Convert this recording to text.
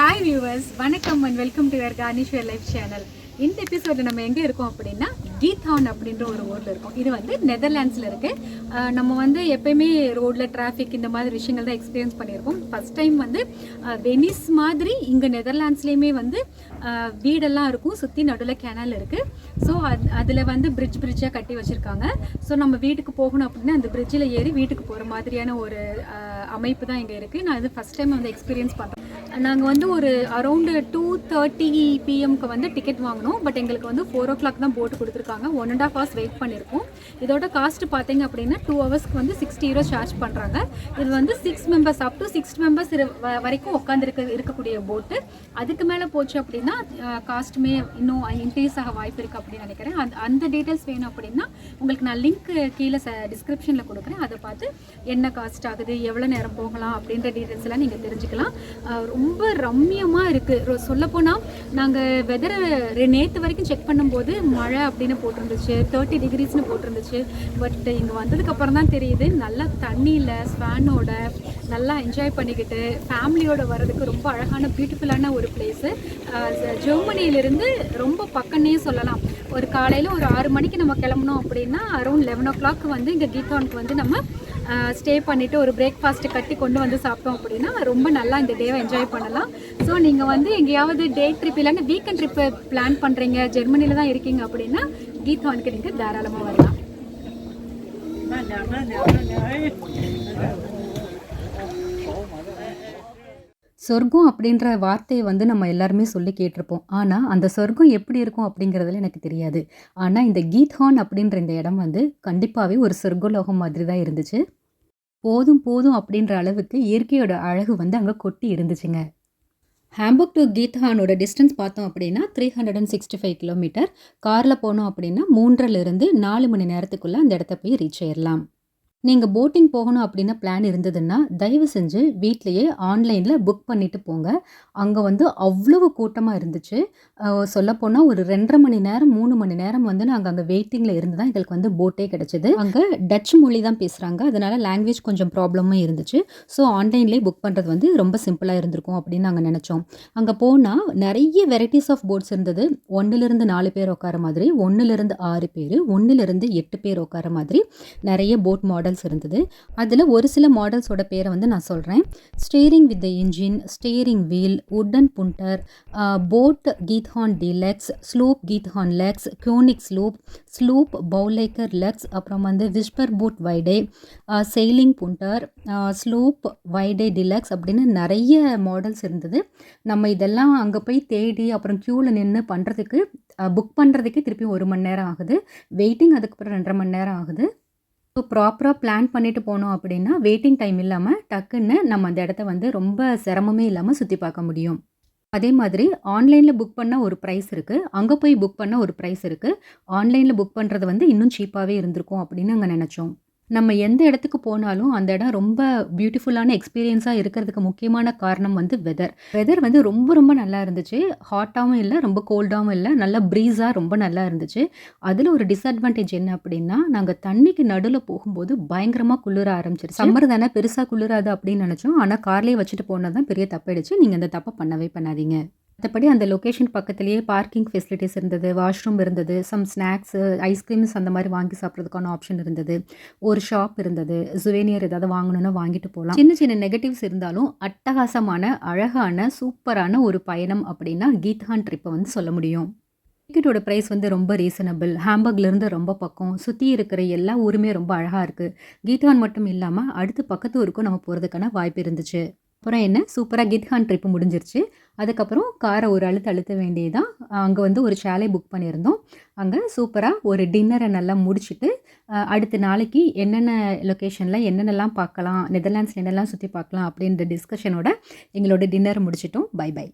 Hi viewers வணக்கம் and welcome to your Karnishwar life channel இந்த எபிசோடில் நம்ம எங்கே இருக்கோம் அப்படின்னா கீத்ஹான் அப்படின்ற ஒரு ஊரில் இருக்கோம். இது வந்து நெதர்லாண்ட்ஸில் இருக்குது நம்ம வந்து எப்பயுமே ரோட்டில் டிராஃபிக் இந்த மாதிரி விஷயங்கள் தான் எக்ஸ்பீரியன்ஸ் பண்ணியிருக்கோம். ஃபஸ்ட் டைம் வந்து வெனிஸ் மாதிரி இங்கே நெதர்லாண்ட்ஸ்லேயுமே வந்து வீடெல்லாம் இருக்கும். சுற்றி நடுவில் கேனல் இருக்குது ஸோ அது அதில் வந்து பிரிட்ஜ் பிரிட்ஜாக கட்டி வச்சுருக்காங்க. ஸோ நம்ம வீட்டுக்கு போகணும் அப்படின்னா அந்த பிரிட்ஜில் ஏறி வீட்டுக்கு போகிற மாதிரியான ஒரு அமைப்பு தான் இங்கே இருக்குது நான் இது ஃபஸ்ட் டைம் வந்து எக்ஸ்பீரியன்ஸ் பண்ணுறேன் நாங்கள் வந்து ஒரு அரௌண்டு டூ தேர்ட்டி பிஎம்க்கு வந்து டிக்கெட் வாங்கினோம். பட் எங்களுக்கு வந்து ஃபோர் ஓ கிளாக் தான் போட்டு கொடுத்துருக்காங்க. One and half hours wait பண்ணியிருக்கோம் இதோட காஸ்ட் பார்த்தீங்க அப்படின்னா டூ ஹவர்ஸ்க்கு வந்து சிக்ஸ்டி ஹீரோ சார்ஜ் பண்ணுறாங்க இது வந்து six members up to six members வரைக்கும் உட்காந்துருக்க இருக்கக்கூடிய போட்டு அதுக்கு மேலே போச்சு அப்படின்னா காஸ்ட்டுமே இன்னும் இன்க்ரீஸ் ஆக வாய்ப்பு இருக்குது அப்படின்னு நினைக்கிறேன். அந்த அந்த டீட்டெயில்ஸ் வேணும் அப்படின்னா உங்களுக்கு நான் லிங்க் கீழே ச டிஸ்கிரிப்ஷனில் கொடுக்குறேன். அதை பார்த்து என்ன காஸ்ட் ஆகுது எவ்வளோ நேரம் போகலாம் அப்படின்ற டீட்டெயில்ஸ்லாம் நீங்கள் தெரிஞ்சுக்கலாம். ரொம்ப ரம்மியமாக இருக்குது சொல்லப்போனால் நாங்கள் வெதரை நேற்று வரைக்கும் செக் பண்ணும்போது மழை அப்படின்னு போட்டிருந்துச்சு. தேர்ட்டி டிகிரிஸ்னு போட்டிருந்துச்சு. பட் இங்கே வந்ததுக்கப்புறம் தான் தெரியுது. நல்லா தண்ணியில் ஸ்வேனோட நல்லா என்ஜாய் பண்ணிக்கிட்டு ஃபேமிலியோட வர்றதுக்கு ரொம்ப அழகான பியூட்டிஃபுல்லான ஒரு பிளேஸு ஜெர்மனியிலிருந்து ரொம்ப பக்கம்னே சொல்லலாம். ஒரு காலையில் ஒரு ஆறு மணிக்கு நம்ம கிளம்புனோம் அப்படின்னா அரௌண்ட் லெவன் ஓ கிளாக் வந்து இங்கே கீத்தானுக்கு வந்து நம்ம ஸ்டே பண்ணிவிட்டு ஒரு பிரேக்ஃபாஸ்ட்டு கட்டி கொண்டு வந்து சாப்பிட்டோம் அப்படின்னா ரொம்ப நல்லா இந்த டேவை என்ஜாய் பண்ணலாம். ஸோ நீங்கள் வந்து எங்கேயாவது டே ட்ரிப் இல்லைன்னா வீக்கெண்ட் ட்ரிப்பு பிளான் பண்ணுறீங்க ஜெர்மனியில் தான் இருக்கீங்க அப்படின்னா கீத்வானுக்கு நீங்கள் தாராளமாக வரலாம். சொர்க்கம் அப்படின்ற வார்த்தையை வந்து நம்ம எல்லாருமே சொல்லி கேட்டிருப்போம். ஆனால் அந்த சொர்க்கம் எப்படி இருக்கும் அப்படிங்கிறதுல எனக்கு தெரியாது. ஆனால் இந்த கீத்ஹான் அப்படின்ற இந்த இடம் வந்து கண்டிப்பாகவே ஒரு சொர்க்கலோகம் மாதிரி தான் இருந்துச்சு. போதும் போதும் அப்படின்ற அளவுக்கு இயற்கையோட அழகு வந்து அங்கே கொட்டி இருந்துச்சுங்க. ஹாம்பர்க் டு கீத்ஹானோட டிஸ்டன்ஸ் பார்த்தோம் அப்படின்னா three hundred and sixty five kilometre காரில் போனோம் அப்படின்னா மூன்றிலிருந்து நாலு மணி நேரத்துக்குள்ளே அந்த இடத்த போய் ரீச் ஆயிடலாம் நீங்கள் போட்டிங் போகணும் அப்படின்னு பிளான் இருந்ததுன்னா தயவு செஞ்சு வீட்லேயே ஆன்லைனில் புக் பண்ணிவிட்டு போங்க. அங்கே வந்து அவ்வளவு கூட்டமாக இருந்துச்சு. சொல்லப்போனால் ஒரு ரெண்டரை மணி நேரம் மூணு மணி நேரம் வந்து நாங்கள் அங்கே வெயிட்டிங்கில் இருந்து தான் எங்களுக்கு வந்து போட்டே கிடச்சிது. அங்கே டச் மொழி தான் பேசுகிறாங்க அதனால் லாங்குவேஜ் கொஞ்சம் ப்ராப்ளமும் இருந்துச்சு. ஸோ ஆன்லைன்லேயே புக் பண்ணுறது வந்து ரொம்ப சிம்பிளாக இருந்திருக்கும் அப்படின்னு நாங்கள் நினச்சோம். அங்கே போனால் நிறைய வெரைட்டிஸ் ஆஃப் போட்ஸ் இருந்தது. ஒன்றுலேருந்து நாலு பேர் உட்கார மாதிரி ஒன்றுலேருந்து ஆறு பேர் ஒன்றுலேருந்து எட்டு பேர் உட்கார மாதிரி நிறைய போட் மாடல் மாடல்ஸ் இருந்தது. அதில் ஒரு சில மாடல்ஸோட பேரை வந்து நான் சொல்கிறேன் steering with the engine steering wheel wooden punter boat Keithan deluxe sloop Keithan lex unique sloop sloop bowlaker lex அப்புறம் வந்து whisper boat wide sailing punter sloop wide deluxe அப்படின்னு நிறைய மாடல்ஸ் இருந்தது. நம்ம இதெல்லாம் அங்கே போய் தேடி அப்புறம் க்யூவில் நின்று பண்ணுறதுக்கு புக் uh, பண்ணுறதுக்கே திருப்பி ஒரு மணி நேரம் ஆகுது. வெயிட்டிங் அதுக்கப்புறம் ரெண்டரை மணி நேரம் ஆகுது. ஸோ ப்ராப்பராக பிளான் பண்ணிட்டு போனோம் அப்படின்னா வெயிட்டிங் டைம் இல்லாமல் டக்குன்னு நம்ம அந்த இடத்த வந்து ரொம்ப சிரமமே இல்லாமல் சுற்றி பார்க்க முடியும். அதே மாதிரி ஆன்லைனில் புக் பண்ண ஒரு ப்ரைஸ் இருக்குது அங்கே போய் புக் பண்ண ஒரு ப்ரைஸ் இருக்குது ஆன்லைனில் புக் பண்ணுறது வந்து இன்னும் சீப்பாகவே இருந்திருக்கும் அப்படின்னு நாங்கள் நினச்சோம். நம்ம எந்த இடத்துக்கு போனாலும் அந்த இடம் ரொம்ப பியூட்டிஃபுல்லான எக்ஸ்பீரியன்ஸாக இருக்கிறதுக்கு முக்கியமான காரணம் வந்து வெதர் வெதர் வந்து ரொம்ப ரொம்ப நல்லா இருந்துச்சு. ஹாட்டாகவும் இல்லை ரொம்ப கோல்டாகவும் இல்லை. நல்லா ப்ரீஸாக ரொம்ப நல்லா இருந்துச்சு. அதில் ஒரு டிஸ்அட்வான்டேஜ் என்ன அப்படின்னா நாங்கள் தண்ணிக்கு நடுவில் போகும்போது பயங்கரமாக குளிர ஆரம்பிச்சிருச்சு. சம்மர் தானே பெருசாக குளிராது அப்படின்னு நினச்சோம். ஆனால் கார்லேயே வச்சுட்டு போனது தான் பெரிய தப்பாயிடுச்சு நீங்கள் அந்த தப்பை பண்ணவே பண்ணாதீங்க. மற்றபடி அந்த லொக்கேஷன் பக்கத்துலேயே பார்க்கிங் ஃபெசிலிட்டிஸ் இருந்தது வாஷ்ரூம் இருந்தது சம் ஸ்நாக்ஸு ஐஸ்கிரீம்ஸ் அந்த மாதிரி வாங்கி சாப்பிட்றதுக்கான ஆப்ஷன் இருந்தது. ஒரு ஷாப் இருந்தது சுவேனியர் ஏதாவது வாங்கணும்னா வாங்கிட்டு போகலாம். சின்ன சின்ன நெகட்டிவ்ஸ் இருந்தாலும் அட்டகாசமான அழகான சூப்பரான ஒரு பயணம் அப்படின்னா கீத்ஹான் ட்ரிப்பை வந்து சொல்ல முடியும். டிக்கெட்டோட ப்ரைஸ் வந்து ரொம்ப ரீசனபிள் ஹாம்பர்க்லேருந்து ரொம்ப பக்கம். சுற்றி இருக்கிற எல்லா ஊருமே ரொம்ப அழகாக இருக்குது கீத்ஹான் மட்டும் இல்லாமல் அடுத்து பக்கத்து ஊருக்கும் நம்ம போகிறதுக்கான வாய்ப்பு இருந்துச்சு. அப்புறம் என்ன? சூப்பராக கித்ஹான் ட்ரிப்பு முடிஞ்சிருச்சு. அதுக்கப்புறம் காரை ஒரு அழுத்த அழுத்த வேண்டியதான் அங்கே வந்து ஒரு சேலை புக் பண்ணியிருந்தோம். அங்கே சூப்பராக ஒரு டின்னரை நல்லா முடிச்சுட்டு அடுத்த நாளைக்கு என்னென்ன லொக்கேஷனில் என்னென்னலாம் பார்க்கலாம் நெதர்லாண்ட்ஸ் என்னெல்லாம் சுற்றி பார்க்கலாம் அப்படின்ற டிஸ்கஷனோட எங்களோட டின்னர் முடிச்சிட்டோம். By by